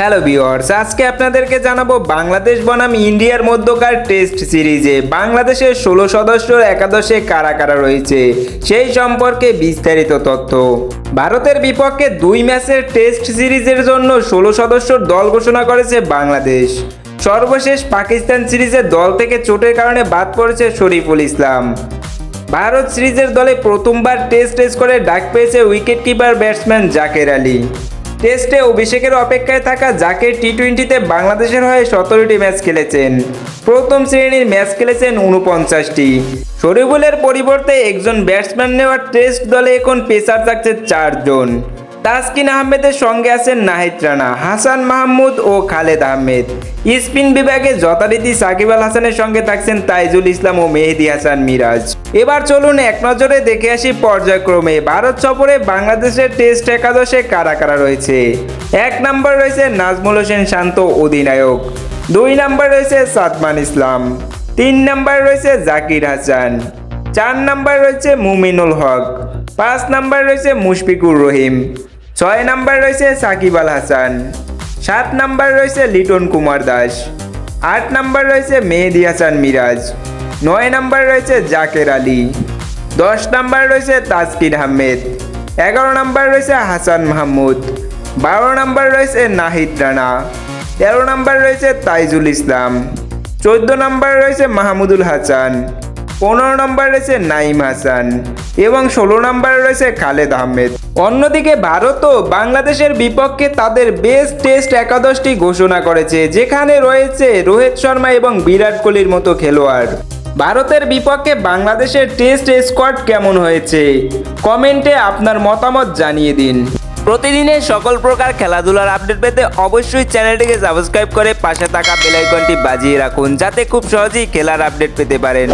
Hello viewers আজকে আপনাদেরকে জানাব বাংলাদেশ বনাম ইন্ডিয়ার মধ্যকার টেস্ট সিরিজে বাংলাদেশের ষোলো সদস্যর একাদশে কারা কারা রয়েছে, সেই সম্পর্কে বিস্তারিত তথ্য। ভারতের বিপক্ষে দুই ম্যাচের টেস্ট সিরিজের জন্য ষোলো সদস্যর দল ঘোষণা করেছে বাংলাদেশ। সর্বশেষ পাকিস্তান সিরিজের দল থেকে চোটের কারণে বাদ পড়েছে শরীফুল ইসলাম। ভারত সিরিজের দলে প্রথমবার টেস্ট স্কোরে ডাক পেয়েছে wicket keeper batsman Jaker Ali. টেস্টে অভিষেকের অপেক্ষায় থাকা জাকের টি টোয়েন্টিতে বাংলাদেশের হয়ে সতেরোটি ম্যাচ খেলেছেন। প্রথম শ্রেণির ম্যাচ খেলেছেন উনপঞ্চাশটি। শরীফুলের পরিবর্তে একজন ব্যাটসম্যান নেওয়ার টেস্ট দলে এখন পেসার থাকছে চারজন। তাসকিন আহমেদের সঙ্গে আছেন নাহিদ রানা, হাসান মাহমুদ ও খালেদ আহমেদ। স্পিন বিভাগে যথারীতি সাকিব আল হাসানের সঙ্গে থাকছেন তাইজুল ইসলাম ও মেহেদি হাসান মিরাজ। এবার চলুন এক নজরে দেখে আসি পর্যায়ক্রমে। ভারত সফরে বাংলাদেশের টেস্ট একাদশে কারা কারা রয়েছে? এক নম্বর রয়েছে নাজমুল হোসেন শান্ত অধিনায়ক। দুই নম্বর রয়েছে সাদমান ইসলাম। তিন নম্বর রয়েছে জাকির হাসান। চার নাম্বার রয়েছে মুমিনুল হক। পাঁচ নাম্বার রয়েছে মুশফিকুর রহিম। ছয় নাম্বার রয়েছে সাকিব আল হাসান, সাত নাম্বার রয়েছে লিটন কুমার দাস, আট নাম্বার রয়েছে মেহেদি হাসান মিরাজ, নয় নাম্বার রয়েছে জাকের আলী, দশ নাম্বার রয়েছে তাসকিন আহমেদ, এগারো নাম্বার রয়েছে হাসান মাহমুদ, বারো নাম্বার রয়েছে নাহিদ রানা, তেরো নাম্বার রয়েছে তাইজুল ইসলাম, চোদ্দ নম্বর রয়েছে মাহমুদুল হাসান পনেরো নম্বর রয়েছে নাইম হাসান এবং ষোলো নম্বর রয়েছে খালেদ আহমেদ। অন্যদিকে ভারতও বাংলাদেশের বিপক্ষে তাদের বেস্ট টেস্ট একাদশটি ঘোষণা করেছে, যেখানে রয়েছে রোহিত শর্মা এবং বিরাট কোহলির মতো খেলোয়াড়। ভারতের বিপক্ষে বাংলাদেশের টেস্ট স্কোয়াড কেমন হয়েছে? কমেন্টে আপনার মতামত জানিয়ে দিন। প্রতিদিনের সকল প্রকার খেলাধুলার আপডেট পেতে অবশ্যই চ্যানেলটিকে সাবস্ক্রাইব করে পাশে থাকা বেল আইকনটি বাজিয়ে রাখুন, যাতে খুব সহজেই খেলার আপডেট পেতে পারেন।